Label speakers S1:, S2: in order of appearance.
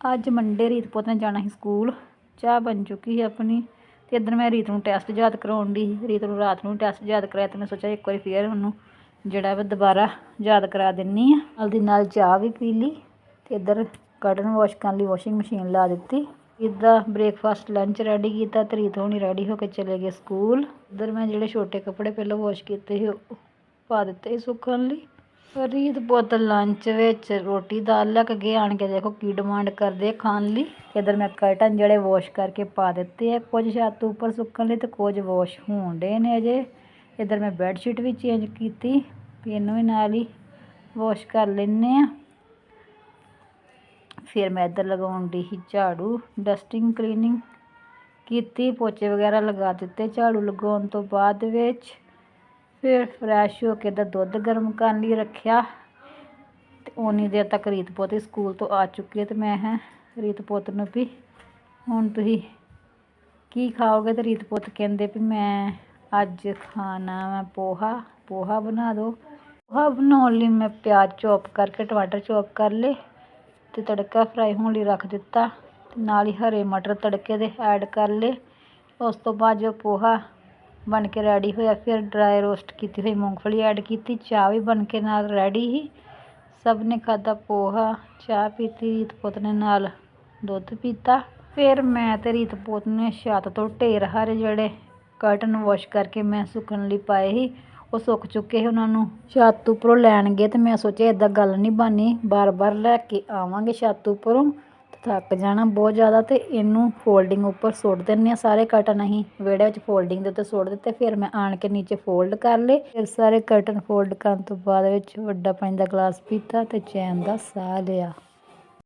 S1: ਅੱਜ ਮੰਡੇ ਰੀਤ ਪੁੱਤ ਨੇ ਜਾਣਾ ਸੀ ਸਕੂਲ, ਚਾਹ ਬਣ ਚੁੱਕੀ ਸੀ ਆਪਣੀ ਤੇ ਇੱਧਰ ਮੈਂ ਰੀਤ ਨੂੰ ਟੈਸਟ ਯਾਦ ਕਰਾਉਣ ਦੀ ਰੀਤ ਨੂੰ ਰਾਤ ਨੂੰ ਟੈਸਟ ਯਾਦ ਕਰਾਇਆ ਤੇ ਮੈਂ ਸੋਚਿਆ ਇੱਕ ਵਾਰੀ ਫੇਰ ਉਹਨੂੰ ਜਿਹੜਾ ਵਾ ਦੁਬਾਰਾ ਯਾਦ ਕਰਾ ਦਿੰਨੀ ਆ। ਨਾਲ ਦੀ ਨਾਲ ਚਾਹ ਵੀ ਪੀ ਲਈ ਤੇ ਇੱਧਰ ਕਰਟਨ ਵਾਸ਼ ਕਰਨ ਲਈ ਵਾਸ਼ਿੰਗ ਮਸ਼ੀਨ ਲਾ ਦਿੱਤੀ। ਇੱਦਾਂ ਬ੍ਰੇਕਫਾਸਟ ਲੰਚ ਰੈਡੀ ਕੀਤਾ ਤੇ ਰੀਤ ਹੋਣੀ ਰੈਡੀ ਹੋ ਕੇ ਚਲੇ ਗਏ ਸਕੂਲ। ਇੱਧਰ ਮੈਂ ਜਿਹੜੇ ਛੋਟੇ ਕੱਪੜੇ ਪਹਿਲਾਂ ਵਾਸ਼ ਕੀਤੇ ਸੀ ਉਹ ਪਾ ਦਿੱਤੇ ਸੀ ਸੁੱਕਣ ਲਈ। ਫਰੀਦ ਪੁੱਤ ਲੰਚ ਵਿੱਚ ਰੋਟੀ ਦਾਲ ਲੈ ਕੇ ਗਏ, ਆਣ ਕੇ ਦੇਖੋ ਕੀ ਡਿਮਾਂਡ ਕਰਦੇ ਆ ਖਾਣ ਲਈ। ਇੱਧਰ ਮੈਂ ਕਰਟਨ ਜਿਹੜੇ ਵਾਸ਼ ਕਰਕੇ ਪਾ ਦਿੱਤੇ ਆ, ਕੁਝ ਛੱਤ ਉੱਪਰ ਸੁੱਕਣ ਲਈ ਤੇ ਕੁਝ ਵਾਸ਼ ਹੋਣ ਡੇ ਨੇ ਅਜੇ। ਇੱਧਰ ਮੈਂ ਬੈੱਡ ਸ਼ੀਟ ਵੀ ਚੇਂਜ ਕੀਤੀ ਵੀ ਇਹਨੂੰ ਵੀ ਨਾਲ ਹੀ ਵਾਸ਼ ਕਰ ਲੈਂਦੇ ਆ। ਫਿਰ ਮੈਂ ਇੱਧਰ ਲਗਾਉਣ ਦੀ ਸੀ ਝਾੜੂ ਡਸਟਿੰਗ ਕਲੀਨਿੰਗ ਕੀਤੀ, ਪੋਚੇ ਵਗੈਰਾ ਲਗਾ ਦਿੱਤੇ ਝਾੜੂ ਲਗਾਉਣ ਤੋਂ ਬਾਅਦ ਵਿੱਚ। ਫਿਰ ਫਰੈਸ਼ ਹੋ ਕੇ ਦਾ ਦੁੱਧ ਗਰਮ ਕਰਨ ਲਈ ਰੱਖਿਆ। ਤੇ ਉਨੀ ਦੇਰ ਤੱਕ ਰੀਤ ਪੁੱਤ ਸਕੂਲ ਤੋਂ ਆ ਚੁੱਕੀ ਹੈ ਤੇ ਮੈਂ ਹੈ ਰੀਤ ਪੁੱਤ ਨੂੰ ਵੀ, ਹੁਣ ਤੁਸੀਂ ਕੀ ਖਾਓਗੇ? ਤੇ ਰੀਤ ਪੁੱਤ ਕਹਿੰਦੇ ਵੀ ਮੈਂ ਅੱਜ ਖਾਣਾ ਵਾ ਪੋਹਾ ਪੋਹਾ ਬਣਾ ਦਿਓ ਪੋਹਾ ਬਣਾਉਣ ਲਈ ਮੈਂ ਪਿਆਜ਼ ਚੌਪ ਕਰਕੇ, ਟਮਾਟਰ ਚੌਪ ਕਰ ਲਏ ਤੇ ਤੜਕਾ ਫਰਾਈ ਹੋਣ ਲਈ ਰੱਖ ਦਿੱਤਾ। ਤੇ ਨਾਲ ਹੀ ਹਰੇ ਮਟਰ ਤੜਕੇ ਦੇ ਐਡ ਕਰ ਲਏ। ਉਸ ਤੋਂ ਬਾਅਦ ਜੋ ਪੋਹਾ ਬਣ ਕੇ ਰੈਡੀ ਹੋਇਆ, ਫਿਰ ਡਰਾਈ ਰੋਸਟ ਕੀਤੀ ਹੋਈ ਮੂੰਗਫਲੀ ਐਡ ਕੀਤੀ, ਚਾਹ ਵੀ ਬਣ ਕੇ ਨਾਲ ਰੈਡੀ ਹੀ ਸਭ ਨੇ ਖਾਧਾ ਪੋਹਾ, ਚਾਹ ਪੀਤੀ, ਰੀਤ ਪੁੱਤ ਨੇ ਨਾਲ ਦੁੱਧ ਪੀਤਾ। ਫਿਰ ਮੈਂ ਤੇ ਰੀਤ ਪੁੱਤ ਨੇ ਛੱਤ ਤੋਂ ਢੇਰ ਹਾਰੇ ਜਿਹੜੇ ਕਰਟਨ ਵਾਸ਼ ਕਰਕੇ ਮੈਂ ਸੁੱਕਣ ਲਈ ਪਾਏ ਸੀ, ਉਹ ਸੁੱਕ ਚੁੱਕੇ ਸੀ ਉਹਨਾਂ ਨੂੰ। ਛੱਤ ਉੱਪਰੋਂ ਲੈਣਗੇ ਤੇ ਮੈਂ ਸੋਚਿਆ ਇਦਾਂ ਗੱਲ ਨਹੀਂ ਬਣਨੀ ਬਾਰ-ਬਾਰ ਲੈ ਕੇ ਆਵਾਂਗੇ ਛੱਤ ਉੱਪਰੋਂ। ਥੱਕ ਜਾਣਾ ਬਹੁਤ ਜ਼ਿਆਦਾ ਅਤੇ ਇਹਨੂੰ ਫੋਲਡਿੰਗ ਉੱਪਰ ਸੁੱਟ ਦਿੰਦੇ ਹਾਂ। ਸਾਰੇ ਕਰਟਨ ਅਸੀਂ ਵਿਹੜੇ ਵਿੱਚ ਫੋਲਡਿੰਗ ਦੇ ਉੱਤੇ ਸੁੱਟ ਦਿੱਤੇ। ਫਿਰ ਮੈਂ ਆਣ ਕੇ ਨੀਚੇ ਫੋਲਡ ਕਰ ਲਏ। ਫਿਰ ਸਾਰੇ ਕਰਟਨ ਫੋਲਡ ਕਰਨ ਤੋਂ ਬਾਅਦ ਵਿੱਚ ਵੱਡਾ ਪਾਣੀ ਦਾ ਗਲਾਸ ਪੀਤਾ ਅਤੇ ਚੈਨ ਦਾ ਸਾਹ ਲਿਆ।